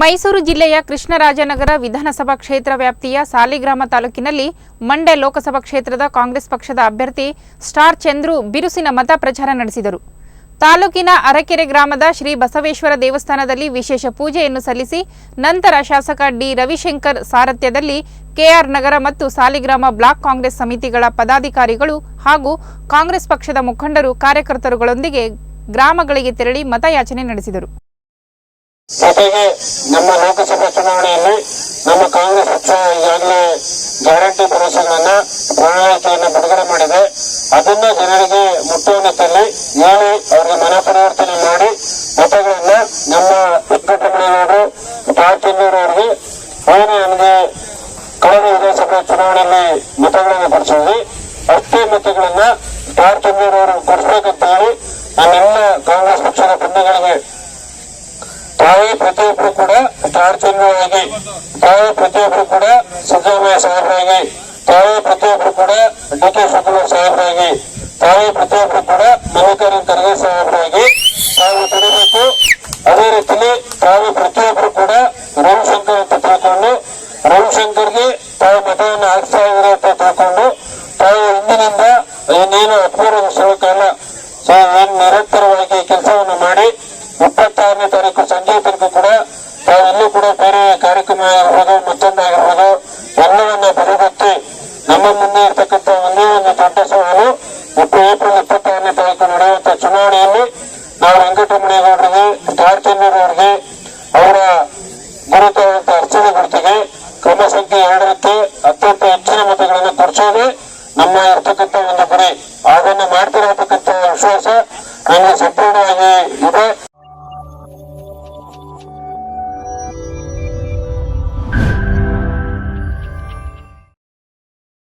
ಮೈಸೂರು ಜಿಲ್ಲೆಯ ಕೃಷ್ಣರಾಜನಗರ ವಿಧಾನಸಭಾ ಕ್ಷೇತ್ರ ವ್ಯಾಪ್ತಿಯ ಸಾಲಿಗ್ರಾಮ ತಾಲೂಕಿನಲ್ಲಿ ಮಂಡ್ಯ ಲೋಕಸಭಾ ಕ್ಷೇತ್ರದ ಕಾಂಗ್ರೆಸ್ ಪಕ್ಷದ ಅಭ್ಯರ್ಥಿ ಸ್ಟಾರ್ ಚಂದ್ರು ಬಿರುಸಿನ ಮತ ಪ್ರಚಾರ ನಡೆಸಿದರು. ತಾಲೂಕಿನ ಅರಕೆರೆ ಗ್ರಾಮದ ಶ್ರೀ ಬಸವೇಶ್ವರ ದೇವಸ್ಥಾನದಲ್ಲಿ ವಿಶೇಷ ಪೂಜೆಯನ್ನು ಸಲ್ಲಿಸಿ ನಂತರ ಶಾಸಕ ಡಿ ರವಿಶಂಕರ್ ಸಾರಥ್ಯದಲ್ಲಿ ಕೆಆರ್ ನಗರ ಮತ್ತು ಸಾಲಿಗ್ರಾಮ ಬ್ಲಾಕ್ ಕಾಂಗ್ರೆಸ್ ಸಮಿತಿಗಳ ಪದಾಧಿಕಾರಿಗಳು ಹಾಗೂ ಕಾಂಗ್ರೆಸ್ ಪಕ್ಷದ ಮುಖಂಡರು ಕಾರ್ಯಕರ್ತರುಗಳೊಂದಿಗೆ ಗ್ರಾಮಗಳಿಗೆ ತೆರಳಿ ಮತಯಾಚನೆ ನಡೆಸಿದರು. ಜೊತೆಗೆ ನಮ್ಮ ಲೋಕಸಭಾ ಚುನಾವಣೆಯಲ್ಲಿ ನಮ್ಮ ಕಾಂಗ್ರೆಸ್ ಪಕ್ಷ ಈಗಾಗಲೇ ಗ್ಯಾರಂಟಿ ಭರವಸೆಗಳನ್ನ ಪ್ರಣಾಳಿಕೆಯನ್ನು ಬಿಡುಗಡೆ ಮಾಡಿದೆ. ಅದನ್ನ ಜನರಿಗೆ ಮುಟ್ಟುವ ನಿಟ್ಟಿನಲ್ಲಿ ಹೇಳಿ ಅವರಿಗೆ ಮನ ಪರಿವರ್ತನೆ ಮಾಡಿ ಮತಗಳನ್ನ ನಮ್ಮ ವೆಂಕಟರಮಣಯ್ಯನವರು ಪಾರ್ಥಿನ್ನೂರು ಅವನು ನಮಗೆ ಕಳೆದ ವಿಧಾನಸಭಾ ಚುನಾವಣೆಯಲ್ಲಿ ಮತಗಳನ್ನು ಕೊಡಿಸಿದ್ವಿ. ಅಷ್ಟೇ ಮತಗಳನ್ನ ಪಾರ್ಥಿನ್ನೂರು ಅವರು ಕೊಡಿಸ್ಬೇಕಂತ ಹೇಳಿ ನಮ್ಮೆಲ್ಲ ಕಾಂಗ್ರೆಸ್ ಪಕ್ಷದ ಪ್ರತಿಯೊಬ್ಬರು ಕೂಡ ಪ್ರಾರ್ಥನೆಯಾಗಿ ತಾವೇ ಪ್ರತಿಯೊಬ್ಬರು ಕೂಡ ಸಿದ್ದರಾಮಯ್ಯ ಸಾಹೇಬರಾಗಿ ತಾವೇ ಪ್ರತಿಯೊಬ್ಬರು ಕೂಡ ಡಿ ಕೆ ಶಿವಕುಮಾರ್ ಸಾಹೇಬರಾಗಿ ತಾವೇ ಪ್ರತಿಯೊಬ್ಬರು ಕೂಡ ಮಲ್ಲಿಕಾರ್ಜುನ ಖರ್ಗೆ ಸಾಹೇಬರಾಗಿ ತಾವು ದುಡಿಬೇಕು ಅದೇ ರೀತಿಯಲ್ಲಿ ತಾವು ಪ್ರತಿಯೊಬ್ಬರು ಕೂಡ ರವಿಶಂಕರ್ ಅಂತ ತಿಳ್ಕೊಂಡು, ರವಿಶಂಕರ್ಗೆ ತಾವು ಮತವನ್ನು ಹಾಕ್ತಾ ಇದ್ದಾರೆ ಅಂತ ತಿಳ್ಕೊಂಡು, ತಾವು ಇಂದಿನಿಂದ ಇನ್ನೇನು ಅಪೂರ್ವ ವರ್ಷಗಳ ಸೊ ನಿರಂತರವಾಗಿ ಕೆಲಸವನ್ನು ಮಾಡಿ, ಇಪ್ಪತ್ತಾರನೇ ತಾರೀಕು ಸಂಜೆ ಕೂಡ ಬೇರೆ ಕಾರ್ಯಕ್ರಮ ಆಗಿರ್ಬೋದು ಮತ್ತೊಂದಾಗಿರ್ಬೋದು, ಎಲ್ಲವನ್ನ ಬರಿಗೊತ್ತಿ ನಮ್ಮ ಮುಂದೆ ಇರ್ತಕ್ಕಂಥ ಒಂದೇ ಒಂದು ದೊಡ್ಡ ಸವಾಲು ಒಟ್ಟು ಏಪ್ರಿಲ್ ಇಪ್ಪತ್ತಾರನೇ ತಾರೀಕು ನಡೆಯುವಂತ ಚುನಾವಣೆಯಲ್ಲಿ ನಾವು ವೆಂಕಟರಮಣೇಗೌಡರಿಗೆ ತಾರಚಂದ್ರಗೌಡರಿಗೆ ಅವರ ಗುರುತಾದಂತ ಅರ್ಚನೆ ಗುರುತಿಗೆ ಕ್ರಮ ಸಂಖ್ಯೆ ಎರಡರಕ್ಕೆ ಅತ್ಯಂತ ಹೆಚ್ಚಿನ ಮತಗಳನ್ನು ಕೊಡಿಸೋದು ನಮ್ಮ ಇರ್ತಕ್ಕಂಥ ಒಂದು ಗುರಿ. ಅದನ್ನು ಮಾಡ್ತಿರತಕ್ಕಂಥ ವಿಶ್ವಾಸ ನಮಗೆ